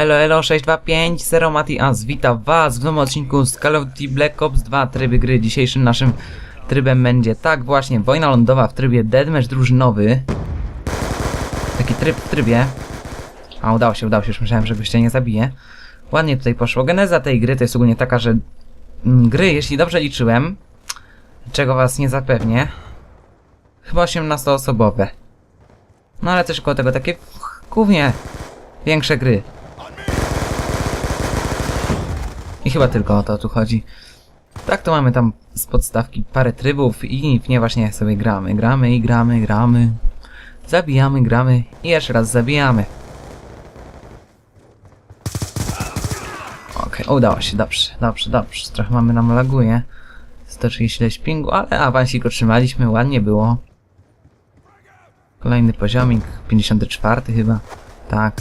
Elo, elo, 625, Zero witam was w nowym odcinku z Call of Duty Black Ops 2 tryby gry. Dzisiejszym naszym trybem będzie, tak właśnie, wojna lądowa w trybie Deadmatch drużynowy. Taki tryb w trybie. A, udało się, udało się, już myślałem, że gościa nie zabije. Ładnie tutaj poszło. Geneza tej gry to jest ogólnie taka, że mm, gry, jeśli dobrze liczyłem, czego was nie zapewnię, chyba 18-osobowe. No ale też koło tego takie głównie większe gry. Chyba tylko o to tu chodzi. Tak to mamy tam z podstawki parę trybów i w nie właśnie sobie gramy. Gramy i gramy, gramy. Zabijamy, gramy i jeszcze raz zabijamy. Okej, udało się, dobrze, dobrze, dobrze. Trochę mamy nam laguje. 130 pingu, ale awansik otrzymaliśmy, ładnie było. Kolejny poziomik, 54 chyba. Tak.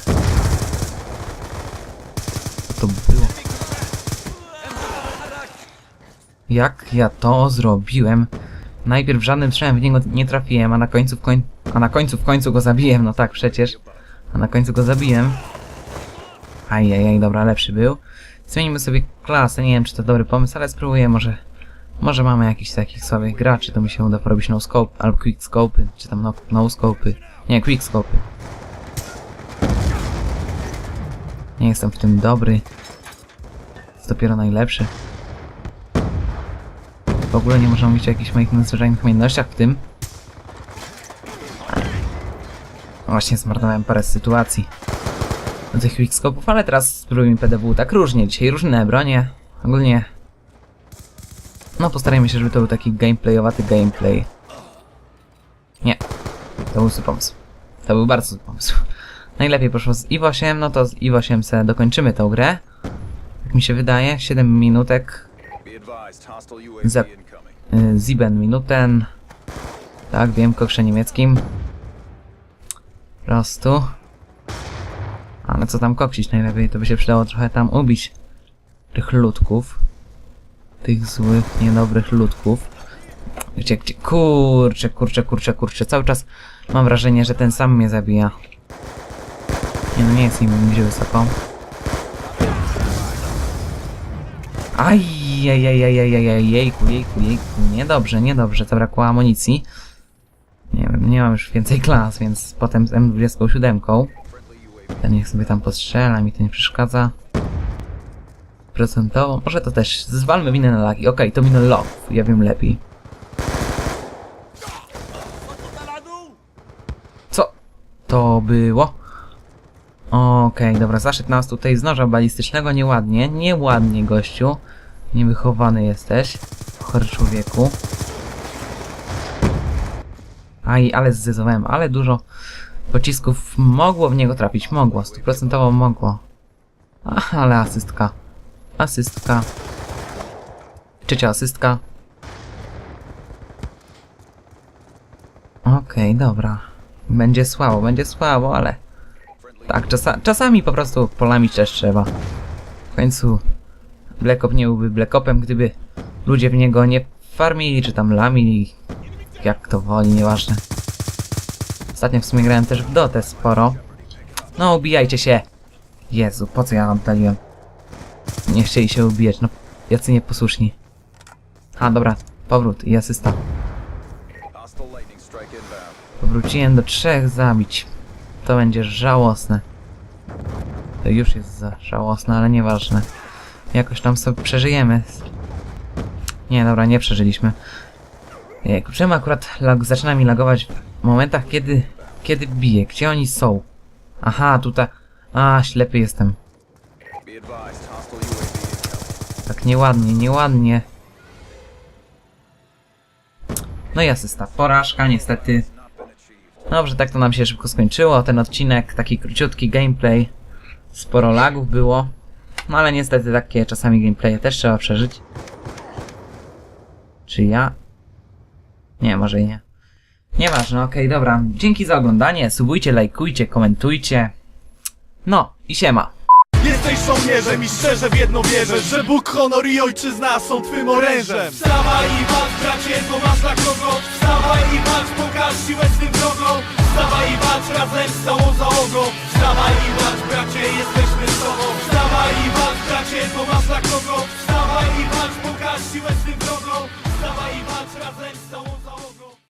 To było? Jak ja to zrobiłem? Najpierw żadnym strzałem w niego nie trafiłem, a na końcu w koń... a na końcu w końcu go zabiłem, no tak przecież. A na końcu go zabiłem. Ajajaj, dobra, lepszy był. Zmienimy sobie klasę, nie wiem czy to dobry pomysł, ale spróbuję, może... Może mamy jakichś takich słabych graczy, to mi się uda porobić no scope, albo quick scope, czy tam no, no scope. Nie, quick scope. Nie jestem w tym dobry. Jest dopiero najlepszy. W ogóle nie można mówić o jakichś moich nadzwyczajnych umiejętnościach w tym. No Właśnie zmarnowałem parę sytuacji do tych quickskopów, ale teraz spróbujmy PDW tak różnie. Dzisiaj różne bronie. Ogólnie... No postarajmy się, żeby to był taki gameplayowaty gameplay. Nie. To był zły pomysł. To był bardzo zły pomysł. Najlepiej poszło z EVE 8, no to z EVE 8 se dokończymy tą grę. Jak mi się wydaje, 7 minutek Incoming. y, Sieben Minuten. Tak, wiem, kokrze niemieckim. Po prostu. Ale co tam koksić najlepiej? To by się przydało trochę tam ubić tych ludków. Tych złych, niedobrych ludków. Gdzie, gdzie? Kurczę, kurczę, kurczę, kurczę. Cały czas mam wrażenie, że ten sam mnie zabija. Nie no, nie jest nim gdzie wysoko. Aj, aj, aj, aj, aj, aj, jejku, jejku, jejku, niedobrze, niedobrze, zabrakło amunicji. Nie wiem, nie mam już więcej klas, więc potem z M27. Ten niech sobie tam postrzela, mi to nie przeszkadza. Procentowo, może to też, zwalmy minę na lagi, okej, to minę low, ja wiem lepiej. Co to było? Okej, dobra, zaszedł nas tutaj z noża balistycznego, nieładnie, nieładnie gościu. Niewychowany jesteś, chory człowieku. Aj, ale zdyzowałem, ale dużo pocisków mogło w niego trafić, mogło, stuprocentowo mogło. Ach, ale asystka. Asystka. Trzecia asystka. Okej, dobra. Będzie słabo, będzie słabo, ale... Tak, czasa czasami po prostu polami też trzeba. W końcu Black Op nie byłby Black Opem, gdyby ludzie w niego nie farmili, czy tam lamili, jak to woli, nieważne. Ostatnio w sumie grałem też w Dotę sporo. No, ubijajcie się! Jezu, po co ja oddaliłem? Nie chcieli się ubijać, no, jacy nieposłuszni. A, dobra, powrót i asysta. Powróciłem do trzech zabić. To będzie żałosne. To już jest za żałosne, ale nieważne. Jakoś tam sobie przeżyjemy. Nie, dobra, nie przeżyliśmy. Czemu akurat lag, zaczyna mi lagować w momentach, kiedy, kiedy bije? Gdzie oni są? Aha, tutaj... A, ślepy jestem. Tak nieładnie, nieładnie. No i asysta. Porażka, niestety. Dobrze, tak to nam się szybko skończyło. Ten odcinek, taki króciutki gameplay. Sporo lagów było. No ale niestety takie czasami gameplaye też trzeba przeżyć. Czy ja? Nie, może i nie. Nieważne, okej, dobra. Dzięki za oglądanie. Subujcie, lajkujcie, komentujcie. No i siema. Jesteś żołnierzem i szczerze w jedno wierzę Że Bóg, honor i ojczyzna są twym orężem. Wstawaj i walcz bracie, bo masz dla kogo. Wstawaj i walcz, pokaż siłę swym wrogom Wstawaj i walcz razem z całą załogą Wstawaj i walcz